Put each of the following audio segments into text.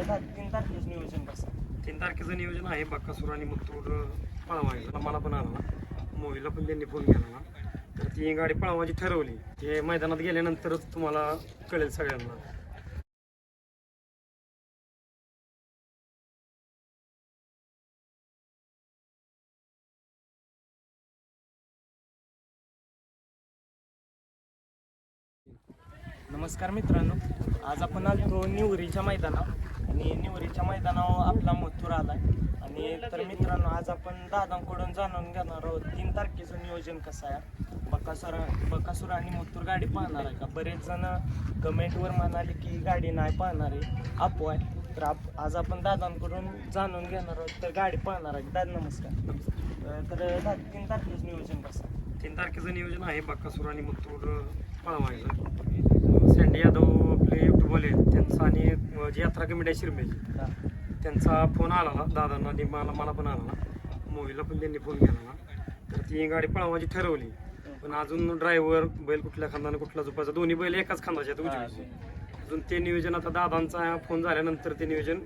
तीन तारखेच नियोजन कसं तीन तारखेचं नियोजन आहे. बक्कासूर आणि थोडं पळवायचं. मला पण आला मोहिला पण त्यांनी फोन केला ना. तर ती गाडी पळवायची ठरवली. ते मैदानात गेल्यानंतरच तुम्हाला कळेल सगळ्यांना. नमस्कार मित्रांनो. आज आपण आलो निवरीच्या मैदानात. आणि निवरीच्या मैदानावर आपला मथुर आलाय. आणि तर मित्रांनो आज आपण दादांकडून जाणून घेणार आहोत तीन तारखेचं नियोजन कसं आहे? बकासूर बकासूर आणि मथुर गाडी पाहणार आहे का? बरेच जण कमेंटवर म्हणाले की गाडी नाही पाहणार आहे आपो आहे. तर आप आज आपण दादांकडून जाणून घेणार आहोत तर गाडी पाहणार आहे. दादा नमस्कार. तर दादा तीन तारखेचं नियोजन कसं आहे? तीन तारखेचं नियोजन आहे बक्कासूर आणि मथुर पळवायचं. सँडी यादव आपले युट्यूबवाले आहेत. त्यांचा आणि जी यात्रा कमिटी आहे शिरमेची. त्यांचा फोन आला ना दादांना आणि मला मला पण आला ना मोहिला पण त्यांनी फोन केला ना तर ती गाडी पळवायची ठरवली. पण अजून ड्रायव्हर बैल कुठल्या खांदाने कुठला झोपायचा? दोन्ही बैल एकाच खांदाचे आहेत हा, उजवीचे. अजून ते नियोजन आता दादांचा फोन झाल्यानंतर ते नियोजन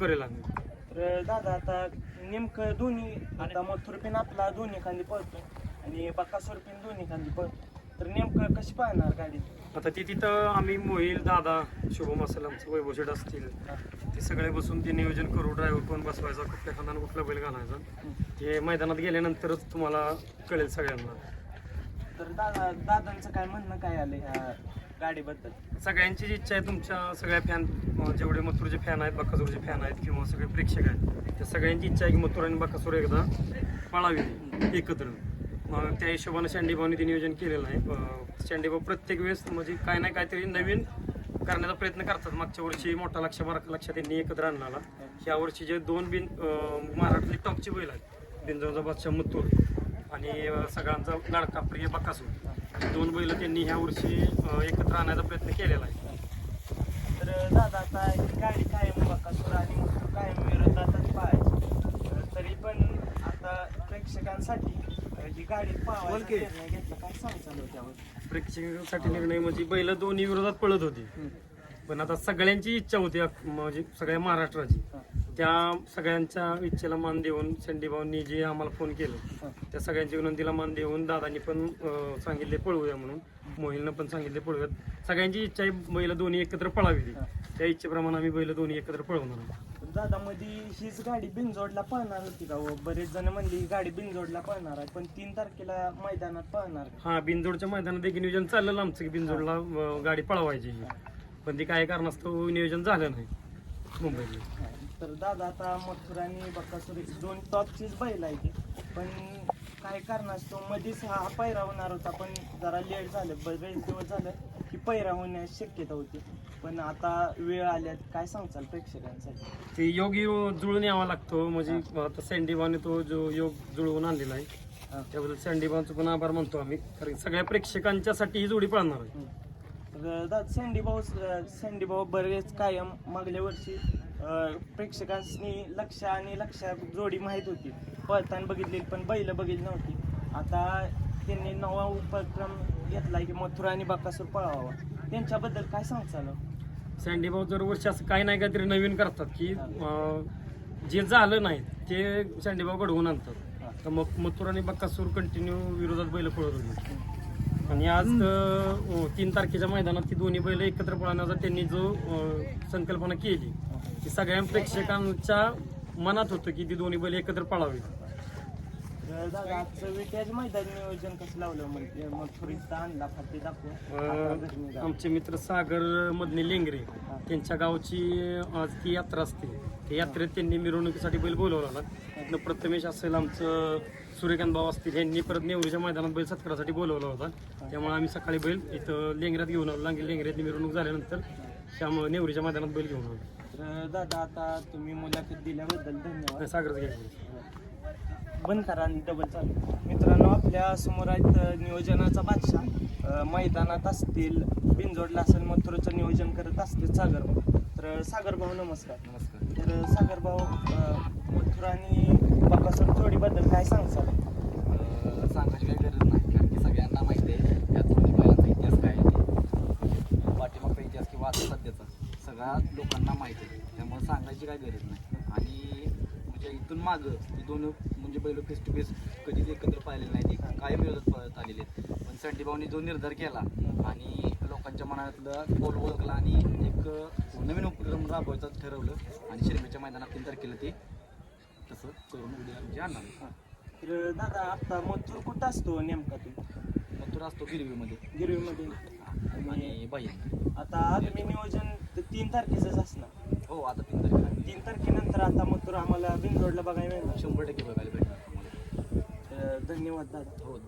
करेल आम्ही. तर दादा आता नेमकं दोन्ही आता पिन आपला दोन्ही खांदी पळतो आणि बकासूर पिन दोन्ही खांदी पळतो तर नेमकं कशी पाहणार गाडी? आता ती तिथं आम्ही मोहिल दादा शुभम असेल आमचं वैभव शेठ असतील ते सगळे बसून ते नियोजन करू ड्रायव्हर कोण बसवायचा कुठल्या खांदाने कुठला बैल घालायचा. ते मैदानात गेल्यानंतरच तुम्हाला कळेल सगळ्यांना. तर दादा दादांचं काय म्हणणं काय आलं ह्या गाडीबद्दल? सगळ्यांची जी इच्छा आहे तुमच्या सगळ्या फॅन जेवढे मथुरचे फॅन आहेत बकासूरचे फॅन आहेत किंवा सगळे प्रेक्षक आहेत त्या सगळ्यांची इच्छा आहे की मथुर आणि बकासूर एकदा पळावी एकत्र. मग त्या हिशोबाने शँडीभाऊने ते नियोजन केलेलं आहे. शँडीभाऊ प्रत्येक वेळेस म्हणजे काय ना काहीतरी नवीन करण्याचा प्रयत्न करतात. मागच्या वर्षी मोठा लक्ष बारका लक्ष त्यांनी एकत्र आणला ह्या वर्षी जे दोन बिन अं, महाराष्ट्रातली टॉपची बैल आहेत. बिंजोरचा बादशाह मथुर आणि सगळ्यांचा लाडका प्रिय बकासूर. दोन बैल त्यांनी ह्या वर्षी एकत्र आणण्याचा प्रयत्न केलेला आहे. तर दादा आता ही गाडी कायम बकासूर आणि मथुर कायम विरोधातच पाहायची? तर तरी पण आता प्रेक्षकांसाठी ही गाडी पाहायचा निर्णय घेतला काय सांगचाल त्यावर? प्रेक्षकांसाठी निर्णय म्हणजे बैल दोन्ही विरोधात पळत होती. पण आता सगळ्यांची इच्छा होती अख- म्हणजे सगळ्या महाराष्ट्राची. त्या सगळ्यांच्या इच्छेला मान देऊन भाऊंनी जे आम्हाला फोन केलं त्या सगळ्यांच्या विनंतीला मान देऊन दादांनी पण अं, सांगितले पळवूया म्हणून. मोहिलनं पण सांगितले पळूयात. सगळ्यांची इच्छा आहे बैल दोन्ही एकत्र पळावी. त्या इच्छेप्रमाणे आम्ही बैल दोन्ही एकत्र पळवणार आहोत. दादा मध्ये हीच गाडी बिनजोडला पळणार होती का हो? बरेच जण म्हणली ही गाडी बिनजोडला पळणार आहे पण तीन तारखेला मैदानात पळणार हा बिनजोडच्या मैदानात एक नियोजन चाललेलं आमचं की बिनजोडला अं, गाडी पळवायची पण ती काही कारणास्तव नियोजन झालं नाही मुंबईला तर दादा आता मथुर आणि बकासूर दोन टॉपचीच बैल आहे ती पण काही कारणास्तव मध्येच हा पैरा होणार होता पण जरा लेट झालं. बरेच दिवस झालं की पैरा होण्याची शक्यता होती. पण आता वेळ आल्यात. काय सांगचाल प्रेक्षकांसाठी? ते योग जुळून यावा लागतो. म्हणजे आता सँडीबाने तो जो योग जुळवून आणलेला आहे हा. त्याबद्दल सँडीबांचं पण आभार मानतो आम्ही. कारण सगळ्या प्रेक्षकांच्यासाठी ही जोडी पळणार आहे. हम्म. तर दादा सँडी भाऊ सँडी भाऊ बरेच कायम मागल्या वर्षी प्रेक्षकांनी लक्ष आणि लक्ष जोडी माहीत होती. पळताना बघितली पण बैल बघितली नव्हती. आता त्यांनी नवा उपक्रम घेतलाय की मथुरा आणि बकासूर पळावा. त्यांच्याबद्दल काय सांगचाल सँडीभाऊ दरवर्षी असं काही नाही काहीतरी नवीन करतात की जे झालं नाही ते सँडीभाऊ घडवून आणतात. तर मग मथुर आणि बक्कासूर कंटिन्यू विरोधात बैल पळत होती. आणि आज अं, तीन तारखेच्या मैदानात ती दोन्ही बैल एकत्र पळवण्याचा त्यांनी जो संकल्पना केली. ती सगळ्या प्रेक्षकांच्या मनात होतं की ती दोन्ही बैल एकत्र पळावी अं. आमचे मित्र सागर मधले लेंगरे त्यांच्या गावची आज ती यात्रा असते. त्या यात्रेत त्यांनी मिरवणुकीसाठी बैल बोलवला होता त्यातनं प्रथमेश असेल आमचं सूर्यकांत भाऊ असतील यांनी परत नेवरीच्या मैदानात बैल सत्कारासाठी बोलवला होता. त्यामुळे आम्ही सकाळी बैल इथं लेंगऱ्यात घेऊन आलो. लांगी लेंगऱ्यातली मिरवणूक झाल्यानंतर त्यामुळे नेवरीच्या मैदानात बैल घेऊन आलो. तर दादा आता तुम्ही मुलाखत दिल्याबद्दल धन्यवाद. सागरच बंद करा आणि डबल चालू मित्रांनो आपल्यासमोर आहेत नियोजनाचा बादशाह. मैदानात असतील बिनजोडला असेल मथुरचं नियोजन करत असतील सागर भाऊ. तर सागर भाऊ नमस्कार. नमस्कार. तर सागर भाऊ मथुर आणि बकासूर जोडीबद्दल काय सांगसाल? सांगायची काही गरज नाही कारण की सगळ्यांना माहिती आहे या दोन्ही बैलांचा इतिहास काय आहे ते. पाठीमागचा इतिहास किंवा आता सध्याचा सगळा भागात लोकांना माहिती आहे. त्यामुळे सांगायची काय गरज नाही. आणि म्हणजे इथून मागं दोन म्हणजे बैल फेस टू फेस कधीच एकत्र पाहिलेले नाही. ते काय विरोधात पळत आलेले आहेत. पण संटी भाऊनी जो निर्धार केला आणि लोकांच्या मनातलं बोल ओळखला आणि एक नवीन उपक्रम राबवायचं ठरवलं आणि शिरमेच्या मैदानात तीन तारखेला ते तसं करून उद्या म्हणजे आणणार तर दादा आता मथुर कुठं असतो नेमका तू? तो असतो गिरवीमध्ये. गिरवीमध्ये. आणि बाई आता आगामी नियोजन तीन तारखेचंच असणार. हो आता तीन तारखेला तीन तारखेनंतर आता मथुर आम्हाला बिंदोडला बघायला मिळणार. शंभर टक्के बघायला भेटणार. तर धन्यवाद दादा. हो